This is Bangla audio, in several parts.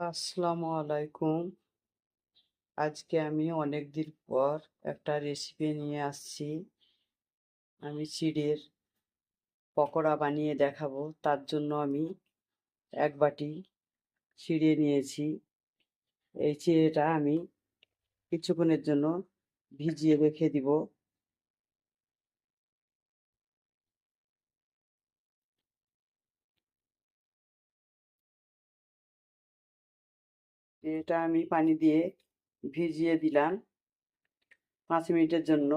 আসসালামু আলাইকুম। আজকে আমি অনেক দিন পর একটা রেসিপি নিয়ে আসছি। আমি চিড়ের পকোড়া বানিয়ে দেখাবো। তার জন্য আমি এক বাটি চিড়ে নিয়েছি। এই চিড়েটা আমি কিছুক্ষণের জন্য ভিজিয়ে রেখে দিব। এটা আমি পানি দিয়ে ভিজিয়ে দিলাম পাঁচ মিনিটের জন্য।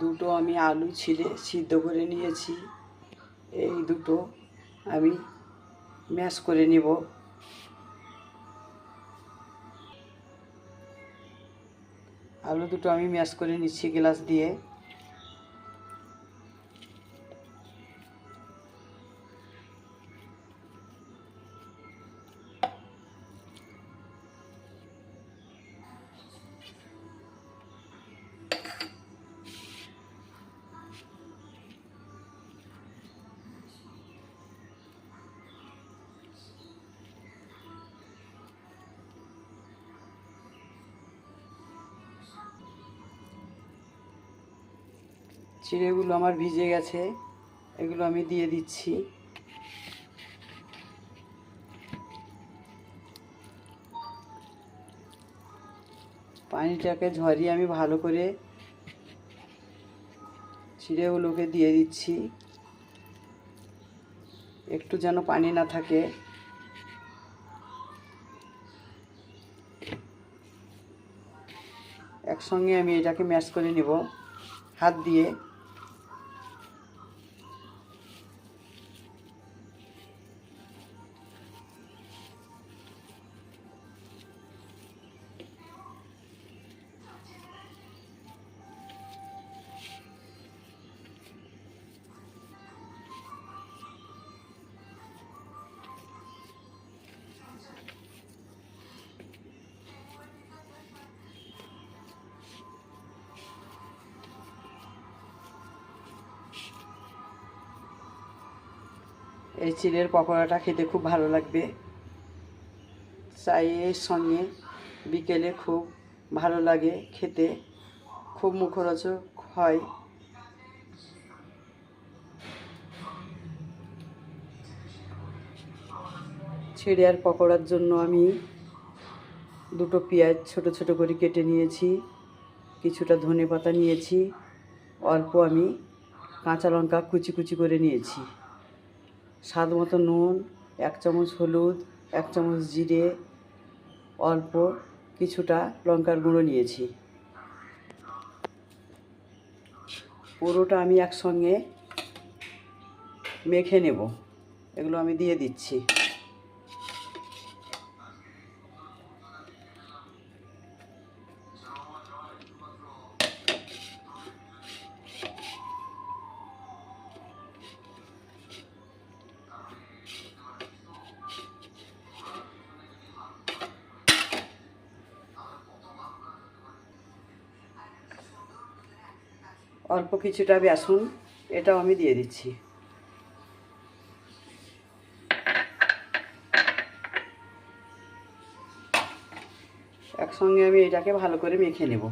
দুটো আমি আলু ছিলে, সিদ্ধ করে নিয়েছি। এই দুটো আমি ম্যাশ করে নিব। আলু দুটো আমি ম্যাশ করে নিচ্ছি গ্লাস দিয়ে। চিড়েগুলো আমার ভিজে গেছে, এগুলো আমি দিয়ে দিচ্ছি। পানিটাকে ঝরিয়ে আমি ভালো করে চিড়েগুলোকে দিয়ে দিচ্ছি। একটু যেন পানি না থাকে। একসঙ্গে আমি এটাকে ম্যাশ করে নেব, হাত দিয়ে। এই চিড়ের পকোড়াটা খেতে খুব ভালো লাগবে। চায়ের সঙ্গে বিকেলে খুব ভালো লাগে খেতে। খুব মুখরোচক হয়। ছিঁড়ে আর পকোড়ার জন্য আমি দুটো পেঁয়াজ ছোট ছোট করে কেটে নিয়েছি, কিছুটা ধনে পাতা নিয়েছি, অল্প আমি কাঁচা লঙ্কা কুচি কুচি করে নিয়েছি। স্বাদ মতো নুন, এক চামচ হলুদ, এক চামচ জিরে, অল্প কিছুটা লঙ্কার গুঁড়ো নিয়েছি। পুরোটা আমি একসঙ্গে মেখে নেব। এগুলো আমি দিয়ে দিচ্ছি। অল্প কিছুটা বেসন, এটাও আমি দিয়ে দিচ্ছি। একসঙ্গে আমি এটাকে ভালো করে মেখে নেব।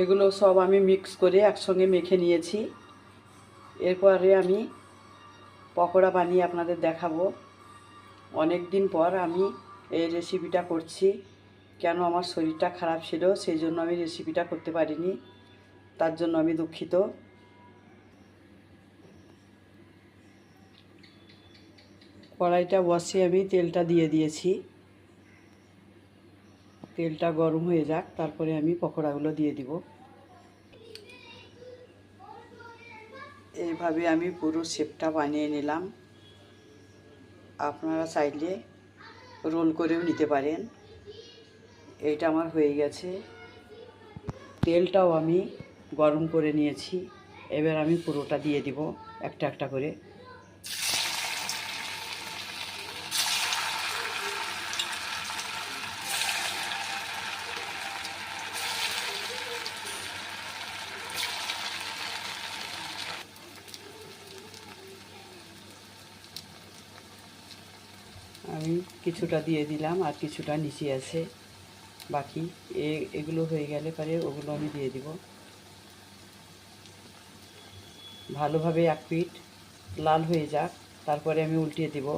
এগুলো সব আমি মিক্স করে একসঙ্গে মেখে নিয়েছি। এরপরে আমি পকোড়া বানিয়ে আপনাদের দেখাবো। অনেক দিন পর আমি এই রেসিপিটা করছি। কেন আমার শরীরটা খারাপ ছিল, সেই জন্য আমি রেসিপিটা করতে পারিনি। তার জন্য আমি দুঃখিত। কড়াইটা বসে আমি তেলটা দিয়ে দিয়েছি। তেলটা গরম হয়ে যাক, তারপরে আমি পকোড়াগুলো দিয়ে দিব। এইভাবে আমি পুরো শেপটা বানিয়ে নিলাম। আপনারা চাইলে রোল করেও নিতে পারেন। এইটা আমার হয়ে গেছে। তেলটাও আমি গরম করে নিয়েছি। এবার আমি পুরোটা দিয়ে দিব একটা একটা করে। আমি কিছুটা দিয়ে দিলাম আর কিছুটা নিচে আছে বাকি। এ, এগুলো হয়ে গেলে পরে ওগুলো আমি দিয়ে দিব। ভালোভাবে এক পিঠ লাল হয়ে যাক, তারপরে আমি উল্টিয়ে দিব।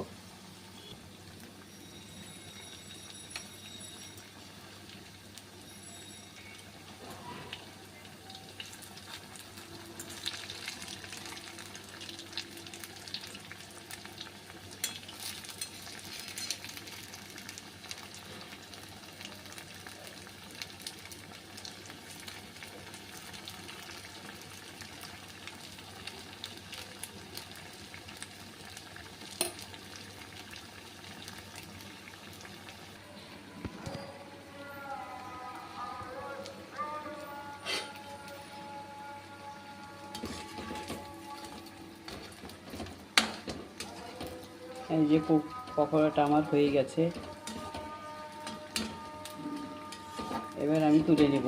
এই যে পকোড়াটা আমার হয়ে গেছে। এবার আমি তুলে নেব।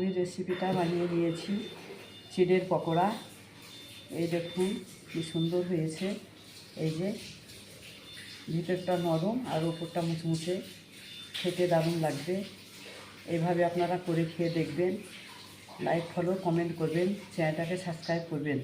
আমি রেসিপিটা বানিয়ে দিয়েছি। চিড়ের পকোড়া। এই দেখুন কি সুন্দর হয়েছে। এই যে ভিতরটা নরম আর ওপরটা মুচমুচে খেতে দারুণ লাগবে। এভাবে আপনারা করে খেয়ে দেখবেন। লাইক ফলো কমেন্ট করবেন। চ্যানেলটাকে সাবস্ক্রাইব করবেন।